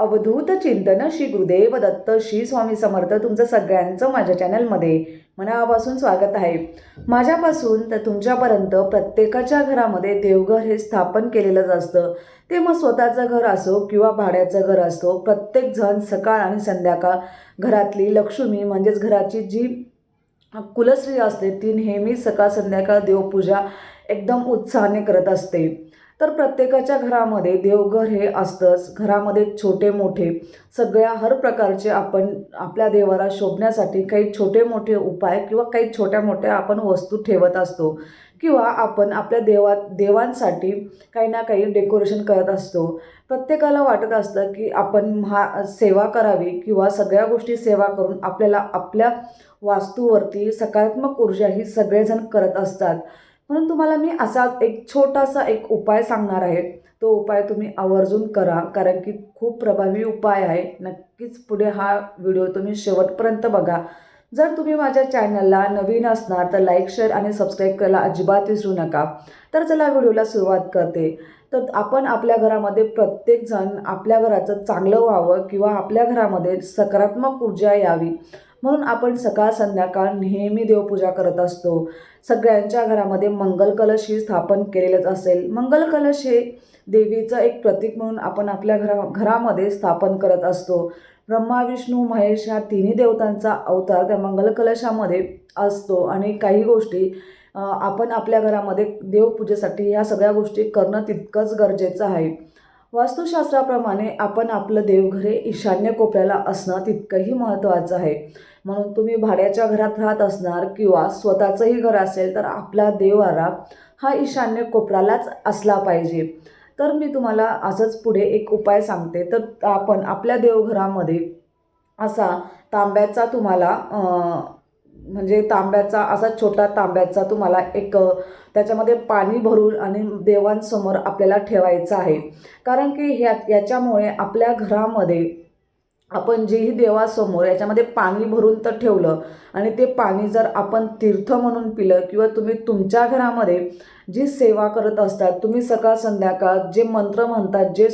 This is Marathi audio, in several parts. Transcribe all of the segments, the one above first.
अवधूत चिंतन श्री गुरुदेव दत्त श्री स्वामी समर्थ तुमचं सगळ्यांचं माझ्या चॅनलमध्ये मनापासून स्वागत आहे. माझ्यापासून तर तुमच्यापर्यंत प्रत्येकाच्या घरामध्ये देवघर हे स्थापन केलेलंच असतं. ते मग स्वतःचं घर असो किंवा भाड्याचं घर असो प्रत्येकजण सकाळ आणि संध्याकाळ घरातली लक्ष्मी म्हणजेच घराची जी कुलस्त्री असते ती नेहमी सकाळ संध्याकाळ देवपूजा एकदम उत्साहाने करत असते. तर प्रत्येकाच्या घरामध्ये देवघर हे असतंच. घरामध्ये छोटे मोठे सगळ्या हर प्रकारचे आपण आपल्या देवाला शोभण्यासाठी काही छोटे मोठे उपाय किंवा काही छोट्या मोठ्या आपण वस्तू ठेवत असतो किंवा आपण आपल्या देवा देवांसाठी काही ना काही डेकोरेशन करत असतो. प्रत्येकाला वाटत असतं की आपण महा सेवा करावी किंवा सगळ्या गोष्टी सेवा करून आपल्याला आपल्या वास्तूवरती सकारात्मक ऊर्जा ही सगळेजण करत असतात. म्हणून तुम्हाला मी असा एक छोटासा एक उपाय सांगणार आहे. तो उपाय तुम्ही आवर्जून करा कारण की खूप प्रभावी उपाय आहे. नक्कीच पुढे हा व्हिडिओ तुम्ही शेवटपर्यंत बघा. जर तुम्ही माझ्या चॅनलला नवीन असणार तर लाईक शेअर आणि सबस्क्राईब करायला अजिबात विसरू नका. तर चला व्हिडिओला सुरुवात करते. तर आपण आपल्या घरामध्ये प्रत्येकजण आपल्या घराचं चांगलं व्हावं किंवा आपल्या घरामध्ये सकारात्मक ऊर्जा यावी. म्हणून आपण सकाळ संध्याकाळ नेहमी देवपूजा करत असतो. सगळ्यांच्या घरामध्ये मंगल कलश ही स्थापन केलेलंच असेल. मंगल कलश हे देवीचं एक प्रतीक म्हणून आपण आपल्या घरा घरामध्ये स्थापन करत असतो. ब्रह्मा विष्णू महेश ह्या तिन्ही देवतांचा अवतार त्या मंगल कलशामध्ये असतो. आणि काही गोष्टी आपण आपल्या घरामध्ये देवपूजेसाठी ह्या सगळ्या गोष्टी करणं तितकंच गरजेचं आहे. वास्तुशास्त्राप्रमाणे आपण आपलं देवघर हे ईशान्य कोपऱ्याला असणं तितकंही महत्त्वाचं आहे. म्हणून तुम्ही भाड्याच्या घरात राहत असणार किंवा स्वतःचंही घर असेल तर आपला देवारा हा ईशान्य कोपऱ्यालाच असला पाहिजे. तर मी तुम्हाला असंच पुढे एक उपाय सांगते. तर आपण आपल्या देवघरामध्ये असा तांब्याचा तुम्हाला म्हणजे तांब्याचा असा छोटा तांब्याचा तुम्हाला एक त्याच्यामध्ये पाणी भरून आणि देवांसमोर आपल्याला ठेवायचं आहे. कारण की ह्या याच्यामुळे आपल्या घरामध्ये आपण जेही देवासमोर याच्यामध्ये पाणी भरून तर ठेवलं आणि ते पाणी जर आपण तीर्थ म्हणून पिलं किंवा तुम्ही तुमच्या घरामध्ये जी सेवा करत असतात तुम्ही सकाळ संध्याकाळ जे मंत्र म्हणतात जे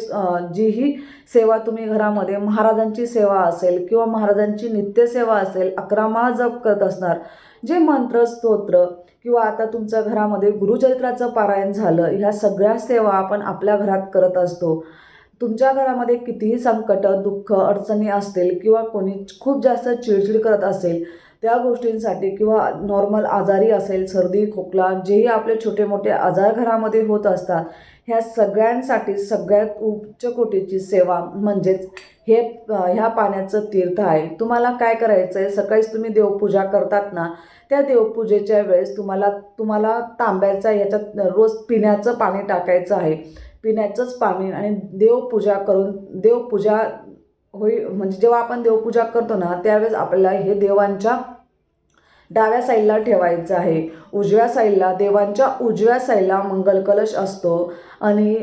जीही सेवा तुम्ही घरामध्ये महाराजांची सेवा असेल किंवा महाराजांची नित्यसेवा असेल अकरा माळ जप करत असणार जे मंत्र स्तोत्र किंवा आता तुमच्या घरामध्ये गुरुचरित्राचं पारायण झालं ह्या सगळ्या सेवा आपण आपल्या घरात करत असतो. तुमच्या घरामध्ये कितीही संकट दुःख अडचणी असतील किंवा कोणी खूप जास्त चिडचिड करत असेल त्या गोष्टींसाठी किंवा नॉर्मल आजारी असेल सर्दी खोकला जेही आपले छोटे मोठे आजार घरामध्ये होत असतात ह्या सगळ्यांसाठी सगळ्यात उच्च कोटीची सेवा म्हणजेच हे ह्या पाण्याचं तीर्थ आहे. तुम्हाला काय करायचं आहे सकाळीच तुम्ही देवपूजा करतात ना त्या देवपूजेच्या वेळेस तुम्हाला तुम्हाला तांब्याचा ह्याच्यात रोज पिण्याचं पाणी टाकायचं आहे. पिण्याचंच पाणी आणि देवपूजा करून देवपूजा होई म्हणजे जेव्हा आपण देवपूजा करतो ना त्यावेळेस आपल्याला हे देवांच्या डाव्या साईडला ठेवायचं आहे. उजव्या साईडला देवांच्या उजव्या साईडला मंगल कलश असतो आणि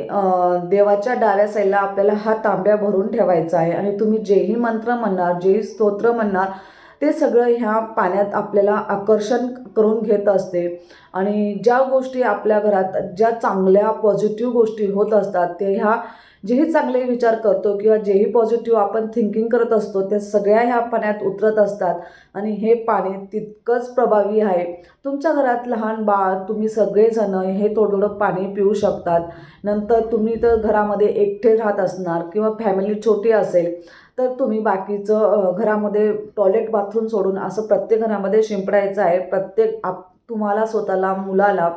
देवाच्या डाव्या साईडला आपल्याला हा तांब्या भरून ठेवायचा आहे. आणि तुम्ही जेही मंत्र म्हणणार जेही स्तोत्र म्हणणार ते सगळं ह्या पाण्यात आपल्याला आकर्षण करून घेत असते. आणि ज्या गोष्टी आपल्या घरात ज्या चांगल्या पॉझिटिव्ह गोष्टी होत असतात ते ह्या जेही चांगले विचार करतो किंवा जेही पॉझिटिव्ह आपण थिंकिंग करत असतो त्या सगळ्या ह्या पाण्यात उतरत असतात. आणि हे पाणी तितकंच प्रभावी आहे. तुमच्या घरात लहान बाळ तुम्ही सगळेजणं हे थोडं थोडं पाणी पिऊ शकतात. नंतर तुम्ही तर घरामध्ये एकटे राहत असणार किंवा फॅमिली छोटी असेल तर तुम्ही बाकीचं घरामध्ये टॉयलेट बाथरूम सोडून असं प्रत्येक घरामध्ये शिंपडायचं आहे प्रत्येक आप तुम्हाला स्वतःला मुलाला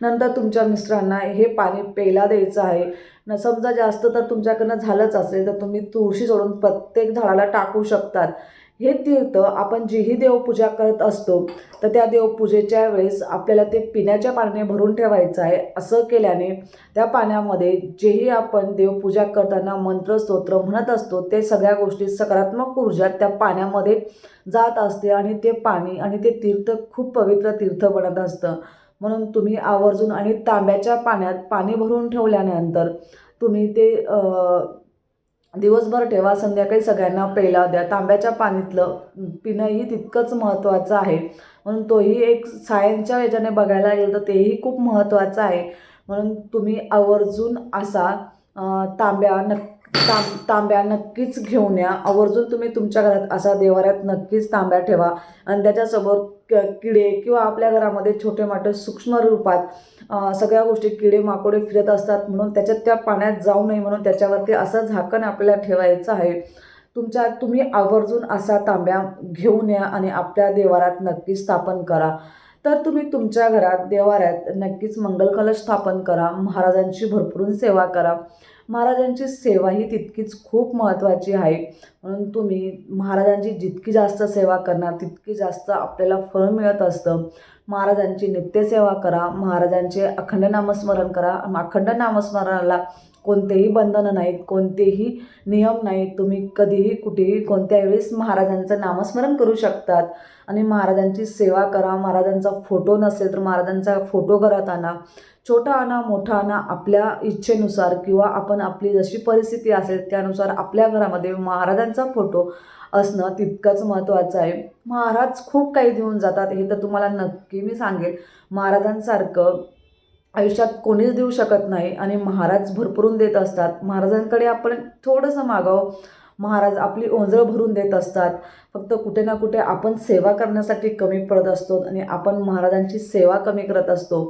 नंतर तुमच्या मिस्टरांना हे पाणी प्यायला द्यायचं आहे. न समजा जास्त तर तुमच्याकडनं झालंच असेल तर तुम्ही तुळशी सोडून प्रत्येक झाडाला टाकू शकतात. हे तीर्थ आपण जेही देवपूजा करत असतो तर त्या देवपूजेच्या वेळेस आपल्याला ते पिण्याच्या पाण्याने भरून ठेवायचं आहे असं केल्याने त्या पाण्यामध्ये जेही आपण देवपूजा करताना मंत्र स्तोत्र म्हणत असतो ते सगळ्या गोष्टी सकारात्मक ऊर्जा त्या पाण्यामध्ये जात असते आणि ते पाणी आणि ते तीर्थ खूप पवित्र तीर्थ बनत असतं. म्हणून तुम्ही आवर्जून आणि तांब्याच्या पाण्यात पाणी भरून ठेवल्यानंतर तुम्ही ते दिवसभर ठेवा संध्याकाळी सगळ्यांना प्यायला द्या. तांब्याच्या पाणीतलं पिणंही तितकंच महत्त्वाचं आहे. म्हणून तोही एक सायन्सच्या याच्याने बघायला गेलं तर तेही खूप महत्त्वाचं आहे. म्हणून तुम्ही आवर्जून असा तांब्या नक्की तांब तांब्या नक्कीच घेऊन या. आवर्जून तुम्ही तुमच्या घरात असा देवाऱ्यात नक्कीच तांब्या ठेवा. आणि त्याच्यासमोर क किडे किंवा आपल्या घरामध्ये छोटे मोठे सूक्ष्म रूपात सगळ्या गोष्टी किडे माकोडे फिरत असतात म्हणून त्याच्यात त्या पाण्यात जाऊ नये म्हणून त्याच्यावरती असं झाकण आपल्याला ठेवायचं आहे. तुमच्या तुम्ही आवर्जून असा तांब्या घेऊन या आणि आपल्या देवारात नक्कीच स्थापन करा. तर तुम्ही तुमच्या घरात देवाऱ्यात नक्कीच मंगल कलश स्थापन करा. महाराजांची भरपूर सेवा करा. महाराजांची सेवा ही तितकीच खूप महत्त्वाची आहे. म्हणून तुम्ही महाराजांची जितकी जास्त सेवा करणार तितकी जास्त आपल्याला फळ मिळत असतं. महाराजांची नित्यसेवा करा महाराजांचे अखंड नामस्मरण करा. अखंड नामस्मरणाला कोणतेही बंधनं नाहीत कोणतेही नियम नाहीत. तुम्ही कधीही कुठेही कोणत्या वेळेस महाराजांचं नामस्मरण करू शकतात. आणि महाराजांची सेवा करा. महाराजांचा फोटो नसेल तर महाराजांचा फोटो घरात आणा. छोटा आणा मोठा आणा आपल्या इच्छेनुसार किंवा आपण आपली जशी परिस्थिती असेल त्यानुसार आपल्या घरामध्ये महाराजांचा फोटो असणं तितकंच महत्त्वाचं आहे. महाराज खूप काही देऊन जातात. हे तर तुम्हाला नक्की मी सांगेल महाराजांसारखं आयुष्यात कोणीच देऊ शकत नाही आणि महाराज भरपूरून देत असतात. महाराजांकडे आपण थोडंसं मागावं. महाराज आपली ओंजळ भरून देत असतात. फक्त कुठे ना कुठे आपण सेवा करण्यासाठी कमी पडत असतो आणि आपण महाराजांची सेवा कमी करत असतो.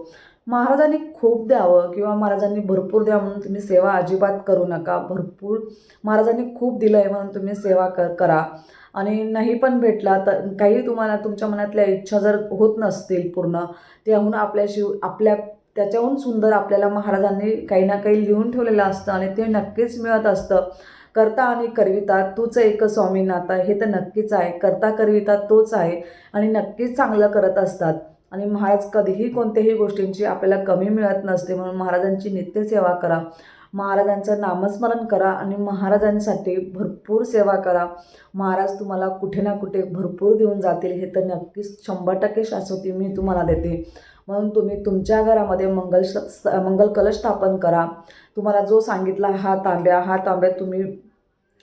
महाराजांनी खूप द्यावं किंवा महाराजांनी भरपूर द्या म्हणून तुम्ही सेवा अजिबात करू नका. भरपूर महाराजांनी खूप दिलं आहे म्हणून तुम्ही सेवा कर करा. आणि नाही पण भेटला तर काही तुम्हाला तुमच्या मनातल्या इच्छा जर होत नसतील पूर्ण त्याहून आपल्याशिव आपल्या त्याच्याहून सुंदर आपल्याला महाराजांनी काही ना काही लिहून ठेवलेलं असतं आणि ते नक्कीच मिळत असतं. करता आणि करविता तूच एक स्वामी नाता हे तर नक्कीच आहे. करता करविता तोच आहे आणि नक्कीच चांगलं करत असतात. आणि महाराज कधीही कोणत्याही गोष्टींची आपल्याला कमी मिळत नसते म्हणून महाराजांची नित्यसेवा करा. महाराजांचं नामस्मरण करा आणि महाराजांसाठी भरपूर सेवा करा. महाराज तुम्हाला कुठे ना कुठे भरपूर देऊन जातील हे तर नक्कीच शंभर टक्के शाश्वती मी तुम्हाला देते. म्हणून तुम्ही तुमच्या घरामध्ये मंगल श मंगल कलश स्थापन करा. तुम्हाला जो सांगितला हा तांब्या हा तांब्या तुम्ही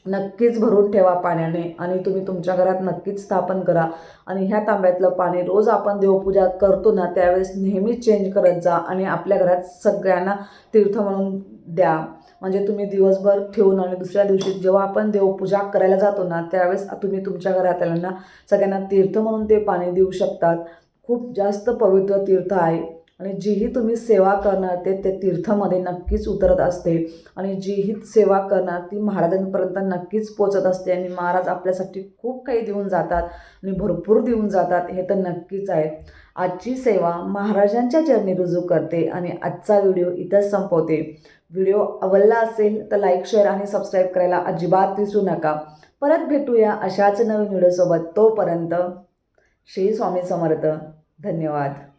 नक्कीच भरून ठेवा पाण्याने आणि तुम्ही तुमच्या घरात नक्कीच स्थापन करा. आणि ह्या तांब्यातलं पाणी रोज आपण देवपूजा करतो ना त्यावेळेस नेहमी चेंज करत जा आणि आपल्या घरात सगळ्यांना तीर्थ म्हणून द्या. म्हणजे तुम्ही दिवसभर ठेवून आणि दुसऱ्या दिवशी जेव्हा आपण देवपूजा करायला जातो ना त्यावेळेस तुम्ही तुमच्या घरातल्यांना सगळ्यांना तीर्थ म्हणून ते पाणी देऊ शकतात. खूप जास्त पवित्र तीर्थ आहे. आणि जीही तुम्ही सेवा करणार ते ते तीर्थामध्ये नक्कीच उतरत असते. आणि जीही सेवा करणार ती महाराजांपर्यंत नक्कीच पोचत असते. आणि महाराज आपल्यासाठी खूप काही देऊन जातात आणि भरपूर देऊन जातात हे तर नक्कीच आहे. आजची सेवा महाराजांच्या चरणी रुजू करते आणि आजचा व्हिडिओ इथंच संपवते. व्हिडिओ आवडला असेल तर लाईक शेअर आणि सबस्क्राईब करायला अजिबात विसरू नका. परत भेटूया अशाच नवीन व्हिडिओसोबत. तोपर्यंत श्री स्वामी समर्थ. धन्यवाद.